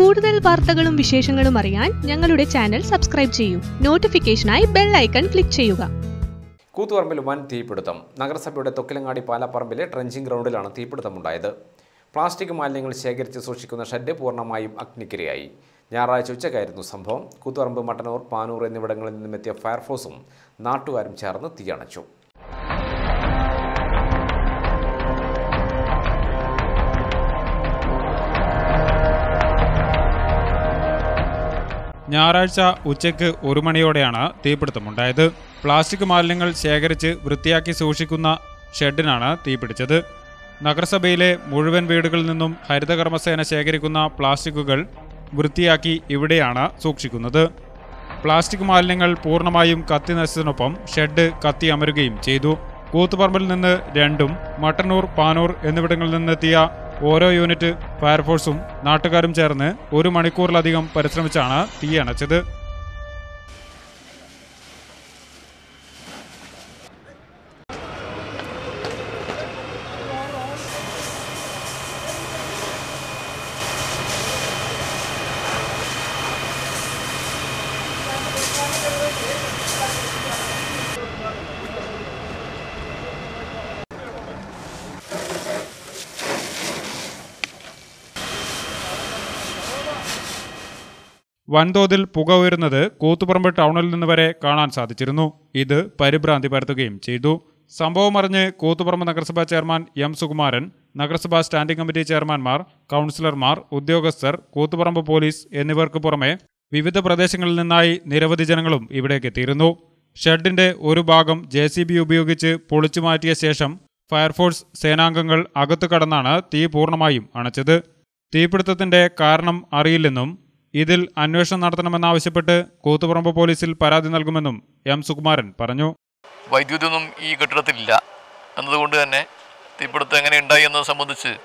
കൂടുതൽ വാർത്തകളും വിശേഷങ്ങളും അറിയാൻ ഞങ്ങളുടെ ചാനൽ സബ്സ്ക്രൈബ് ചെയ്യൂ. നോട്ടിഫിക്കേഷനായി ബെൽ ഐക്കൺ ക്ലിക്ക് ചെയ്യുക. കൂത്തുപറമ്പിൽ വൻ തീപിടുത്തം. നഗരസഭയുടെ തൊക്കിലങ്ങാടി പാലപ്പറമ്പിലെ ട്രഞ്ചിങ് ഗ്രൗണ്ടിലാണ് തീപിടുത്തമുണ്ടായത്. പ്ലാസ്റ്റിക് മാലിന്യങ്ങൾ ശേഖരിച്ച് സൂക്ഷിക്കുന്ന ഷെഡ് പൂർണമായും അഗ്നിക്കിരയായി. ഞായറാഴ്ച ഉച്ചക്കായിരുന്നു സംഭവം. കൂത്തുപറമ്പ് മട്ടന്നൂർ പാനൂർ എന്നിവിടങ്ങളിൽ നിന്നുമെത്തിയ ഫയർഫോഴ്സും നാട്ടുകാരും ചേർന്ന് തീയണച്ചു. ഞായറാഴ്ച ഉച്ചയ്ക്ക് ഒരു മണിയോടെയാണ് തീപിടുത്തമുണ്ടായത്. പ്ലാസ്റ്റിക് മാലിന്യങ്ങൾ ശേഖരിച്ച് വൃത്തിയാക്കി സൂക്ഷിക്കുന്ന ഷെഡിനാണ് തീപിടിച്ചത്. നഗരസഭയിലെ മുഴുവൻ വീടുകളിൽ നിന്നും ഹരിതകർമ്മസേന ശേഖരിക്കുന്ന പ്ലാസ്റ്റിക്കുകൾ വൃത്തിയാക്കി ഇവിടെയാണ് സൂക്ഷിക്കുന്നത്. പ്ലാസ്റ്റിക് മാലിന്യങ്ങൾ പൂർണമായും കത്തി നശിച്ചതിനൊപ്പം ഷെഡ് കത്തി അമരുകയും ചെയ്തു. കൂത്തുപറമ്പിൽ നിന്ന് രണ്ടും മട്ടന്നൂർ പാനൂർ എന്നിവിടങ്ങളിൽ നിന്നെത്തിയ ഓരോ യൂണിറ്റ് ഫയർഫോഴ്സും നാട്ടുകാരും ചേർന്ന് ഒരു മണിക്കൂറിലധികം പരിശ്രമിച്ചാണ് തീയണച്ചത് വൻതോതിൽ പുക ഉയരുന്നത് കൂത്തുപറമ്പ് ടൗണിൽ നിന്ന് വരെ കാണാൻ സാധിച്ചിരുന്നു. ഇത് പരിഭ്രാന്തി പരത്തുകയും ചെയ്തു. സംഭവം അറിഞ്ഞ് കൂത്തുപറമ്പ് നഗരസഭാ ചെയർമാൻ എം സുകുമാരൻ നഗരസഭാ സ്റ്റാൻഡിംഗ് കമ്മിറ്റി ചെയർമാൻമാർ കൗൺസിലർമാർ ഉദ്യോഗസ്ഥർ കൂത്തുപറമ്പ് പോലീസ് എന്നിവർക്ക് പുറമെ വിവിധ പ്രദേശങ്ങളിൽ നിന്നായി നിരവധി ജനങ്ങളും ഇവിടേക്ക് എത്തിയിരുന്നു. ഷെഡിന്റെ ഒരു ഭാഗം ജെ ഉപയോഗിച്ച് പൊളിച്ചു മാറ്റിയ ശേഷം ഫയർഫോഴ്സ് സേനാംഗങ്ങൾ അകത്തു കടന്നാണ് തീ പൂർണമായും അണച്ചത്. തീപിടുത്തത്തിന്റെ കാരണം അറിയില്ലെന്നും ഇതിൽ അന്വേഷണം നടത്തണമെന്നാവശ്യപ്പെട്ട് കൂത്തുപറമ്പ് പോലീസിൽ പരാതി നൽകുമെന്നും എം സുകുമാരൻ പറഞ്ഞു. വൈദ്യുതിയൊന്നും ഈ കെട്ടിടത്തിലില്ല. എന്നതുകൊണ്ട് തന്നെ തീപിടുത്തം എങ്ങനെ ഉണ്ടായി എന്നത് സംബന്ധിച്ച്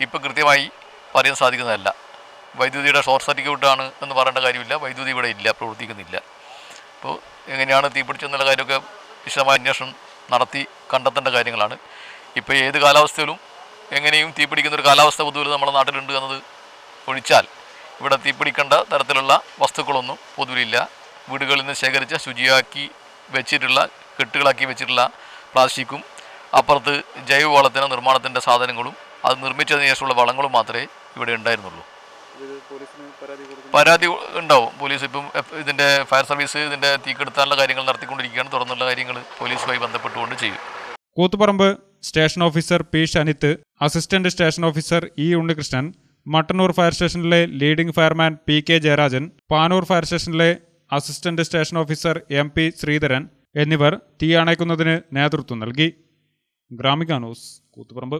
ഇപ്പോൾ കൃത്യമായി പറയാൻ സാധിക്കുന്നതല്ല. വൈദ്യുതിയുടെ ഷോർട്ട് സർക്യൂട്ടാണ് എന്ന് പറയേണ്ട കാര്യമില്ല. വൈദ്യുതി ഇവിടെ ഇല്ല പ്രവർത്തിക്കുന്നില്ല. അപ്പോൾ എങ്ങനെയാണ് തീപിടിച്ചെന്നുള്ള കാര്യമൊക്കെ വിശദമായ അന്വേഷണം നടത്തി കണ്ടെത്തേണ്ട കാര്യങ്ങളാണ്. ഇപ്പോൾ ഏത് കാലാവസ്ഥയിലും എങ്ങനെയും തീപിടിക്കുന്ന ഒരു കാലാവസ്ഥ പൊതുവിൽ നമ്മുടെ നാട്ടിലുണ്ട് എന്നത് ഒഴിച്ചാൽ ഇവിടെ തീപിടിക്കേണ്ട തരത്തിലുള്ള വസ്തുക്കളൊന്നും പൊതുവിലില്ല. വീടുകളിൽ നിന്ന് ശേഖരിച്ച ശുചിയാക്കി വെച്ചിട്ടുള്ള കെട്ടുകളാക്കി വെച്ചിട്ടുള്ള പ്ലാസ്റ്റിക്കും അപ്പുറത്ത് ജൈവവളത്തിന് നിർമ്മാണത്തിന്റെ സാധനങ്ങളും അത് നിർമ്മിച്ചതിന് ശേഷമുള്ള വളങ്ങളും മാത്രമേ ഇവിടെ ഉണ്ടായിരുന്നുള്ളൂ. പരാതി ഉണ്ടാവും. പോലീസ് ഇപ്പം ഇതിന്റെ ഫയർ സർവീസ് ഇതിന്റെ തീക്കെടുത്താനുള്ള കാര്യങ്ങൾ നടത്തിക്കൊണ്ടിരിക്കുകയാണ്. തുടർന്നുള്ള കാര്യങ്ങൾ പോലീസുമായി ബന്ധപ്പെട്ടുകൊണ്ട് ചെയ്യും. Koothuparamba station officer P Shanith assistant station officer E Unnikrishnan Mattannur fire സ്റ്റേഷനിലെ leading fireman P K Jayarajan Panoor fire സ്റ്റേഷനിലെ assistant station officer M P Sreedharan എന്നിവർ തീ അണയ്ക്കുന്നതിന് നേതൃത്വം നൽകി. ഗ്രാമിക ന്യൂസ് കൂത്തുപറമ്പ്.